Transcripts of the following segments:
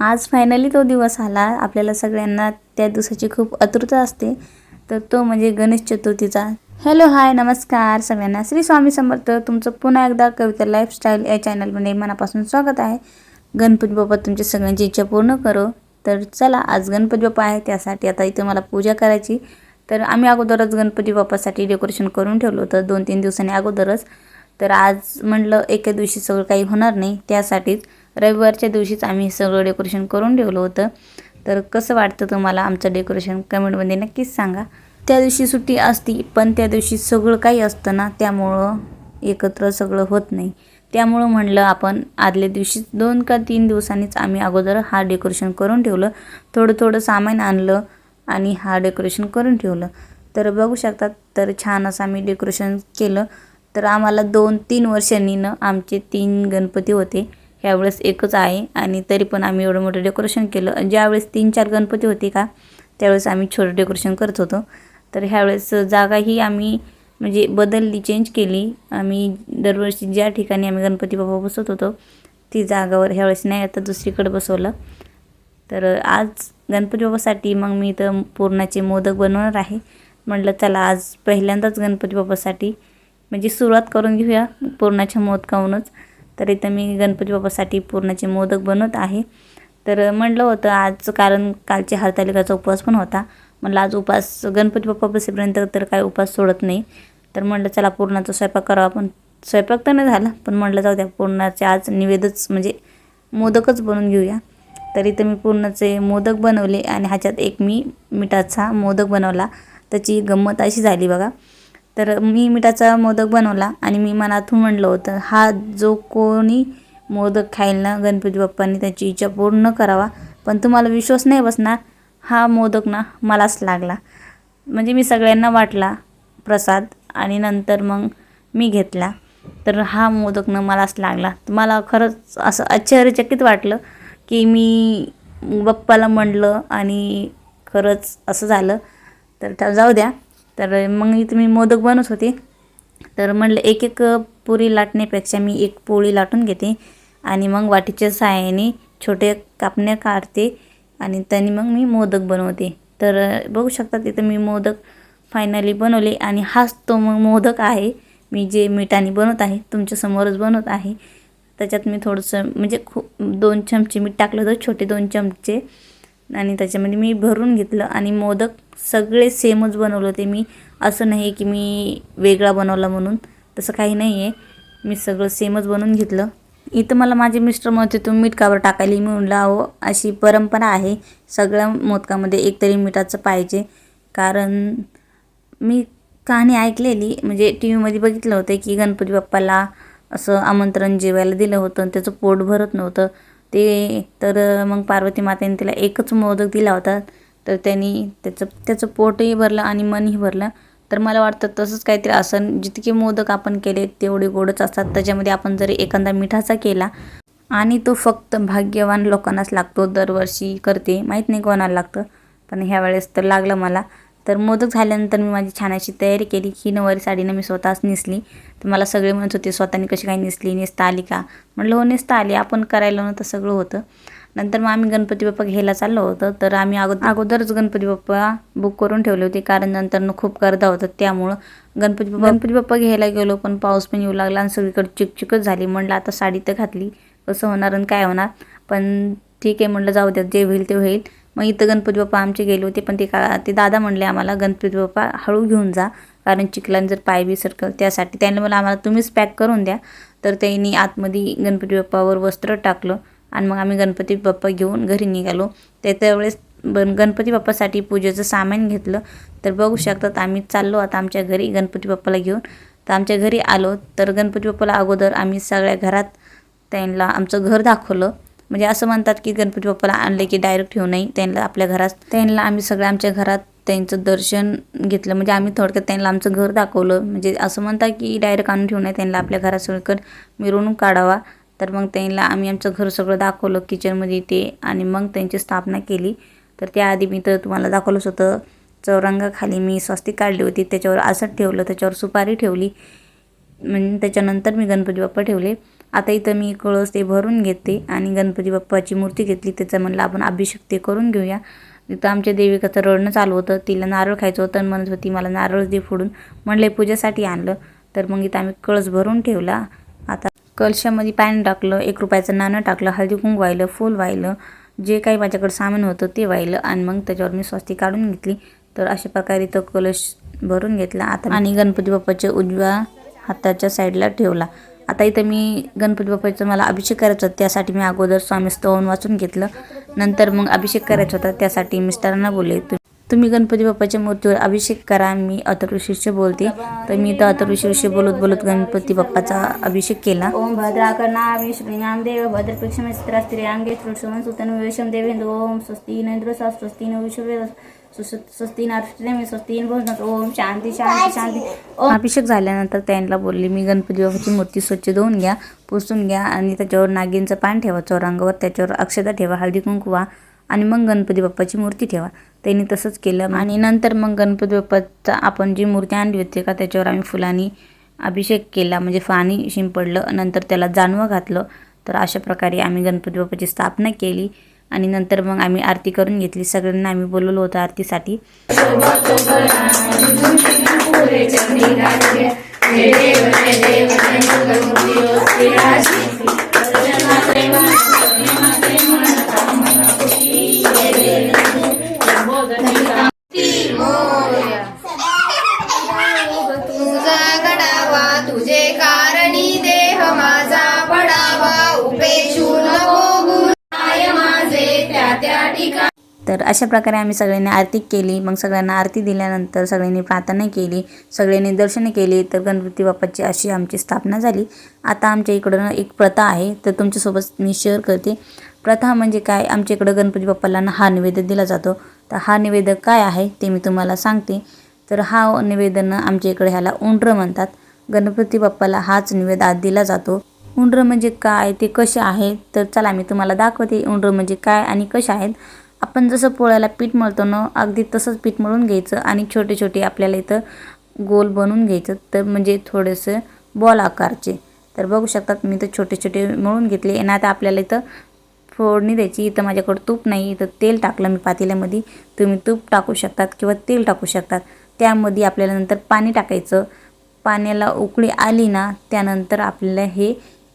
आज फायनली तो दिवस आला. आपल्याला सगळ्यांना त्या दिवसाची खूप आतुरता असते. तर तो म्हणजे गणेश चतुर्थीचा. हॅलो हाय नमस्कार सगळ्यांना. श्री स्वामी समर्थ तुमचं पुन्हा एकदा कविता लाईफस्टाईल या चॅनलमध्ये मनापासून स्वागत आहे. गणपती बाप्पा तुमच्या सगळ्यांची इच्छा पूर्ण करो. तर चला आज गणपती बाप्पा आहे. त्यासाठी आता इथं मला पूजा करायची. तर आम्ही अगोदरच गणपती बाप्पासाठी डेकोरेशन करून ठेवलं होतं. दोन तीन दिवसांनी अगोदरच. तर आज म्हटलं एका दिवशी सगळं काही होणार नाही. त्यासाठीच रविवारच्या दिवशीच आम्ही सगळं डेकोरेशन करून ठेवलं होतं. तर कसं वाटतं तुम्हाला आमचं डेकोरेशन कमेंटमध्ये नक्कीच सांगा. त्या दिवशी सुट्टी असती पण त्या दिवशी सगळं काही असतं ना त्यामुळं एकत्र सगळं होत नाही. त्यामुळं म्हणलं आपण आदल्या दिवशी दोन का तीन दिवसांनीच आम्ही अगोदर हा डेकोरेशन करून ठेवलं. थोडं थोडं सामान आणलं आणि हा डेकोरेशन करून ठेवलं. तर बघू शकतात तर छान असं आम्ही डेकोरेशन केलं. तर आम्हाला दोन तीन वर्षांनी ना आमचे तीन गणपती होते. ह्यावेळेस एकच आहे. आणि तरी पण आम्ही एवढं मोठं डेकोरेशन केलं. ज्यावेळेस तीन चार गणपती होते का त्यावेळेस आम्ही छोटं डेकोरेशन करत होतो. तर ह्यावेळेस जागाही आम्ही म्हणजे बदलली चेंज केली. आम्ही दरवर्षी ज्या ठिकाणी आम्ही गणपती बाबा बसवत होतो ती जागावर ह्यावेळेस नाही आता दुसरीकडे बसवलं. तर आज गणपती बाबासाठी मग मी इथं पुरणाचे मोदक बनवणार आहे. म्हटलं चला आज पहिल्यांदाच गणपती बाबासाठी म्हणजे सुरुवात करून घेऊया पुरणाच्या मोदकाहूनच. तर इथं मी गणपती बाबासाठी पुरणाचे मोदक बनवत आहे. तर म्हणलं होतं आज कारण कालचे हरतालिकाचा उपवास पण होता. म्हणलं आज उपास गणपती बाप्पा बसेपर्यंत तर काय उपास सोडत नाही. तर म्हणलं चला पूर्णाचा स्वयंपाक करावा. पण स्वयंपाक तर नाही झाला पण म्हणलं जाऊ द्या पूर्णाचे आज निवेदच म्हणजे मोदकच बनवून घेऊया. तरी तर मी पूर्णाचे मोदक बनवले आणि ह्याच्यात एक मी मिठाचा मोदक बनवला. त्याची गंमत अशी झाली बघा. तर मी मिठाचा मोदक बनवला आणि मी मनातून म्हणलं होतं हा जो कोणी मोदक खाईल ना गणपती बाप्पांनी त्याची इच्छा पूर्ण करावा. पण तुम्हाला विश्वास नाही बसणार हा मोदक ना मलाच लागला. म्हणजे मी सगळ्यांना वाटला प्रसाद आणि नंतर मग मी घेतला. तर हा मोदक ना मलाच लागला. मला खरंच असं आश्चर्यचकित वाटलं की मी बाप्पाला म्हणलं आणि खरंच असं झालं. तर जाऊ द्या. तर मग इथं मी मोदक बनवत होते. तर म्हणलं एक एक पुरी लाटण्यापेक्षा मी एक पोळी लाटून घेते. आणि मग वाटीच्या सहाय्याने छोटे कापण्या काढते. आणि त्यांनी मग मी मोदक बनवते. तर बघू शकता तिथं मी मोदक फायनली बनवले. आणि हाच तो मग मोदक आहे. मी जे मिठाने बनवत आहे तुमच्यासमोरच बनवत आहे. त्याच्यात मी थोडंसं म्हणजे खूप दोन चमचे मीठ टाकलं होतं छोटे दोन चमचे. आणि त्याच्यामध्ये मी भरून घेतलं आणि मोदक सगळे सेमच बनवलं होते मी. असं नाही की मी वेगळा बनवला म्हणून. तसं काही नाही आहे मी सगळं सेमच बनवून घेतलं. इथं मला माझे मिस्टर म्हणते तुम्ही मीठ काबर टाकायला? मी म्हणलं अहो अशी परंपरा आहे. सगळ्या मोदकामध्ये एकतरी मिठाचं पाहिजे. कारण मी कहाणी ऐकलेली म्हणजे टी व्हीमध्ये बघितलं होतं की गणपती बाप्पाला असं आमंत्रण जेवायला दिलं होतं आणि त्याचं पोट भरत नव्हतं. ते तर मग पार्वती मातेने तिला एकच मोदक दिला होता. तर त्यांनी त्याचं त्याचं पोटही भरलं आणि मनही भरलं. तर मला वाटतं तसंच काहीतरी असं जितके मोदक आपण केले तेवढे गोडच असतात. त्याच्यामध्ये आपण जरी एखादा मिठाचा केला आणि तो फक्त भाग्यवान लोकांनाच लागतो दरवर्षी करते माहीत नाही कोणाला लागतं. पण ह्या वेळेस तर लागलं मला. तर मोदक झाल्यानंतर मी माझी छान अशी तयारी केली. ही नऊवारी साडीनं मी स्वतःच नेसली. तर मला सगळे म्हणत होते स्वतःने कशी काय नेसली? नेसता आली का? म्हटलं हो नेसता आली. आपण करायला नव्हतं सगळं होतं. नंतर मग आम्ही गणपती बाप्पा घ्यायला चाललो होतं. तर आम्ही अगोदर अगोदरच गणपती बाप्पा बुक करून ठेवले होते. कारण नंतरनं खूप गर्दा होतं. त्यामुळं गणपती बाप्पा गणपती बाप्पा घ्यायला गेलो पण पाऊस पण येऊ लागला आणि सगळीकडे चिकचिकच झाली. म्हटलं आता साडी तर घातली. कसं होणार आणि काय होणार? पण ठीक आहे म्हटलं जाऊ द्या जे होईल ते होईल. मग इथं गणपती बाप्पा आमचे गेले होते पण ते का ते दादा म्हणले आम्हाला गणपती बाप्पा हळू घेऊन जा. कारण चिखलाने जर पाय बी सरकल त्यासाठी. त्याने मला आम्हाला तुम्हीच पॅक करून द्या. तर त्यांनी आतमध्ये गणपती बाप्पावर वस्त्र टाकलं आणि मग आम्ही गणपती बाप्पा घेऊन घरी निघालो. ते त्यावेळेस बन गणपती बाप्पासाठी पूजेचं सामान घेतलं. तर बघू शकतात आम्ही चाललो आता आमच्या घरी गणपती बाप्पाला घेऊन. तर आमच्या घरी आलो. तर गणपती बाप्पाला अगोदर आम्ही सगळ्या घरात त्यांना आमचं घर दाखवलं. म्हणजे असं म्हणतात की गणपती बाप्पाला आणले की डायरेक्ट ठेवू नाही त्यांना आपल्या घरात त्यांना आम्ही सगळं आमच्या घरात त्यांचं दर्शन घेतलं. म्हणजे आम्ही थोडक्यात त्यांना आमचं घर दाखवलं. म्हणजे असं म्हणतात की डायरेक्ट आणून ठेवू नये त्यांना आपल्या घरात सगळीकडे मिरवणूक काढावा. तर मग त्यांना आम्ही आमचं घर सगळं दाखवलं किचनमध्ये ते आणि मग त्यांची स्थापना केली. तर त्याआधी मी तर तुम्हाला दाखवलंच होतं चौरंगाखाली मी स्वस्तिक काढली होती. त्याच्यावर आसत ठेवलं त्याच्यावर सुपारी ठेवली. म्हणजे त्याच्यानंतर मी गणपती बाप्पा ठेवले. आता इथं मी कळस ते भरून घेते आणि गणपती बाप्पाची मूर्ती घेतली त्याचं म्हणलं आपण अभिषेक ते करून घेऊया. तिथं आमच्या देविकाचं रडणं चालू होतं तिला नारळ खायचं होतं आणि म्हणत होती मला नारळ दे फोडून. म्हणले पूजेसाठी आणलं. तर मग इथं आम्ही कळस भरून ठेवला. आता कलशामध्ये पाणी टाकलं एक रुपयाचं नाणं टाकलं हळदी कुंकू वाहिलं फूल वाहिलं जे काही माझ्याकडे सामान होतं ते वाहिलं आणि मग त्याच्यावर मी स्वस्ती काढून घेतली. तर अशा प्रकारे तो कलश भरून घेतला. आता आणि गणपती बाप्पाच्या उजव्या हाताच्या साईडला ठेवला. आता इथं मी गणपती बाप्पाचं मला अभिषेक करायचा होता त्यासाठी मी अगोदर स्वामी स्तवन वाचून घेतलं. नंतर मग अभिषेक करायचा होता त्यासाठी मिस्टरांना बोलले तुम्ही गणपती बाप्पाच्या मूर्तीवर अभिषेक करा मी अथर्वशीर्ष बोलते. तर मी तर अथर्वशीर्ष बोलत बोलत गणपती बाप्पाचा अभिषेक केला. ओम भद्राकर्णा विष्णुयाम देव भद्रपेक्षमित्रा स्त्रियांगे सुतन विषम देवेंद्र ओम स्वस्ती नेंद्र स्वस्ती न विश्व स्वस्ती नाट्यमी स्वस्ती भोजनात ओम शांती शांती शांती. ओम अभिषेक झाल्यानंतर त्यांना बोलली मी गणपती बाबाची मूर्ती स्वच्छ धुवून घ्या पुसून घ्या आणि त्याच्यावर नागिनचं पान ठेवा चौरंगावर त्याच्यावर अक्षता ठेवा हळदी कुंकू व्हा आणि मग गणपती बाप्पाची मूर्ती ठेवा. त्यांनी तसंच केलं. आणि नंतर मग गणपती बाप्पाचा आपण जी मूर्ती आणली होती का त्याच्यावर आम्ही फुलांनी अभिषेक केला म्हणजे पाणी शिंपडलं. नंतर त्याला जानवं घातलं. तर अशा प्रकारे आम्ही गणपती बाप्पाची स्थापना केली. आणि नंतर मग आम्ही आरती करून घेतली. सगळ्यांना आम्ही बोलवलं होतं आरतीसाठी. अशा प्रकारे आम्ही सगळ्यांनी आरती केली. मग सगळ्यांना आरती दिल्यानंतर सगळ्यांनी प्रार्थना केली. सगळ्यांनी दर्शनं केली. तर गणपती बाप्पाची अशी आमची स्थापना झाली. आता आमच्या इकडं एक प्रथा आहे. तर तुमच्यासोबत मी शेअर करते. प्रथा म्हणजे काय? आमच्या इकडं गणपती बाप्पाला ना हा निवेदन दिला जातो. तर हा निवेदन काय आहे ते मी तुम्हाला सांगते. तर हा निवेदन आमच्या इकडे ह्याला उंड्र म्हणतात. गणपती बाप्पाला हाच निवेद दिला जातो. उंड्र म्हणजे काय? ते कसे आहेत? तर चला मी तुम्हाला दाखवते. उंड्र म्हणजे काय आणि कसे आहेत? आपण जसं पोळ्याला पीठ मळतो ना अगदी तसंच पीठ मळून घ्यायचं आणि छोटे छोटे आपल्याला इथं गोल बनवून घ्यायचं. तर म्हणजे थोडंसं बॉल आकारचे. तर बघू शकतात मी तर छोटे छोटे मळून घेतले. आणि आता आपल्याला इथं फोडणी द्यायची. इथं माझ्याकडं तूप नाही. इथं तेल टाकलं मी पातेल्यामध्ये. तुम्ही तूप टाकू शकतात किंवा तेल टाकू शकतात. त्यामध्ये आपल्याला नंतर पाणी टाकायचं. पाण्याला उकळी आली ना त्यानंतर आपल्याला हे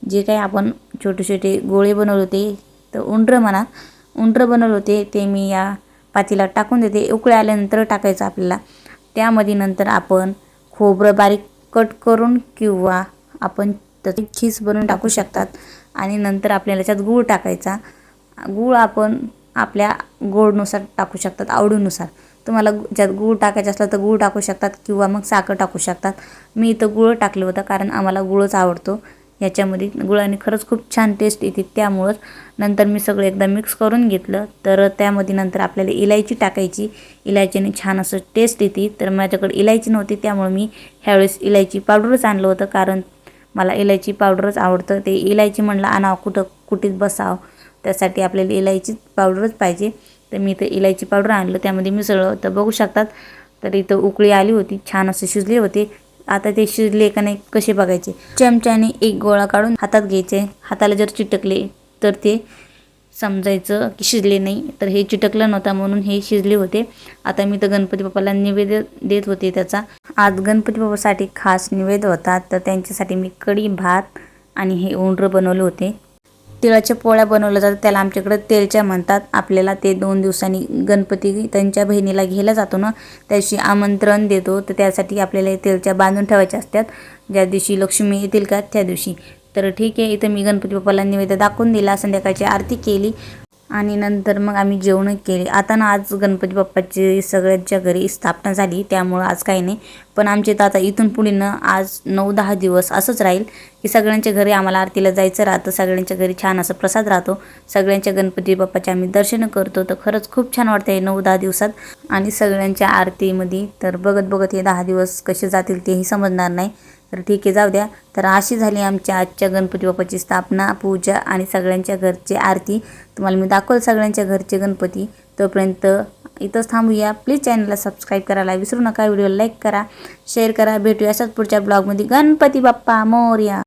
जे काही आपण छोटे छोटे गोळे बनवले होते तर उंडरं म्हणा उंटर बनवले होते ते मी या पातीला टाकून देते. उकळे आल्यानंतर टाकायचं आपल्याला. त्यामध्ये नंतर आपण खोबरं बारीक कट करून किंवा आपण त्याची खीस बनवून टाकू शकतात. आणि नंतर आपल्याला त्याच्यात गूळ टाकायचा. गूळ आपण आपल्या गोडनुसार टाकू शकतात आवडीनुसार. तुम्हाला ज्यात गूळ टाकायचं असलं तर गूळ टाकू शकतात किंवा मग साखर टाकू शकतात. मी इथं गूळ टाकलं होतं कारण आम्हाला गुळच आवडतो. ह्याच्यामध्ये गुळाने खरंच खूप छान टेस्ट येते. त्यामुळंच नंतर मी सगळं एकदा मिक्स करून घेतलं. तर त्यामध्ये नंतर आपल्याला इलायची टाकायची. इलायचीने छान असं टेस्ट येते. तर माझ्याकडे इलायची नव्हती त्यामुळे मी ह्यावेळेस इलायची पावडरच आणलं होतं. कारण मला इलायची पावडरच आवडतं. ते इलायची म्हणलं आणावं कुठं कुठेच बसावं. त्यासाठी आपल्याला इलायची पावडरच पाहिजे. तर मी इथं इलायची पावडर आणलं. त्यामध्ये मिसळलं तर बघू शकतात. तर इथं उकळी आली होती. छान असं शिजले होते. आता ते शिजले का नाही कसे बघायचे? चमच्याने एक गोळा काढून हातात घ्यायचे. हाताला जर चिटकले तर ते समजायचं की शिजले नाही. तर हे चिटकलं नव्हता म्हणून हे शिजले होते. आता मी तर गणपती बाप्पाला निवेद देत होते त्याचा. आज गणपती बाप्पासाठी खास निवेद होता. तर त्यांच्यासाठी मी कढी भात आणि हे उंडरं बनवले होते. तिळाच्या पोळ्या बनवल्या जातात. त्याला आमच्याकडे तेलच्या म्हणतात. आपल्याला ते दोन दिवसांनी गणपती त्यांच्या बहिणीला घ्यायला जातो ना त्याशी आमंत्रण देतो. तर त्यासाठी आपल्याला तेलच्या बांधून ठेवायच्या असतात. ज्या दिवशी लक्ष्मी येतील का? त्या दिवशी. तर ठीक आहे इथं मी गणपती बाप्पाला निवेद दाखवून दिला. संध्याकाळची आरती केली. आणि नंतर मग आम्ही जेवण केले. आता ना आज गणपती बाप्पाची सगळ्यांच्या घरी स्थापना झाली त्यामुळं आज काही नाही. पण आमच्या इथं आता इथून पुढे ना आज नऊ दहा दिवस असंच राहील की सगळ्यांच्या घरी आम्हाला आरतीला जायचं राहतं सगळ्यांच्या घरी छान असं प्रसाद राहतो. सगळ्यांच्या गणपती बाप्पाचे आम्ही दर्शनं करतो. तर खरंच खूप छान वाटतं आहे नऊ दहा दिवसात. आणि सगळ्यांच्या आरतीमध्ये तर बघत बघत हे दहा दिवस कसे जातील तेही समजणार नाही. तर ठीक आहे जाऊ द्या. तर अशी झाली आमच्या आजच्या गणपती बाप्पाची स्थापना पूजा आणि सगळ्यांच्या घरची आरती. तुम्हाला मी दाखवलं सगळ्यांच्या घरचे गणपती. तोपर्यंत इथंच थांबूया. प्लीज चॅनलला सबस्क्राईब करायला विसरू नका. व्हिडिओला लाईक करा शेअर करा. भेटूया अशाच पुढच्या ब्लॉगमध्ये गणपती बाप्पा मोर्या!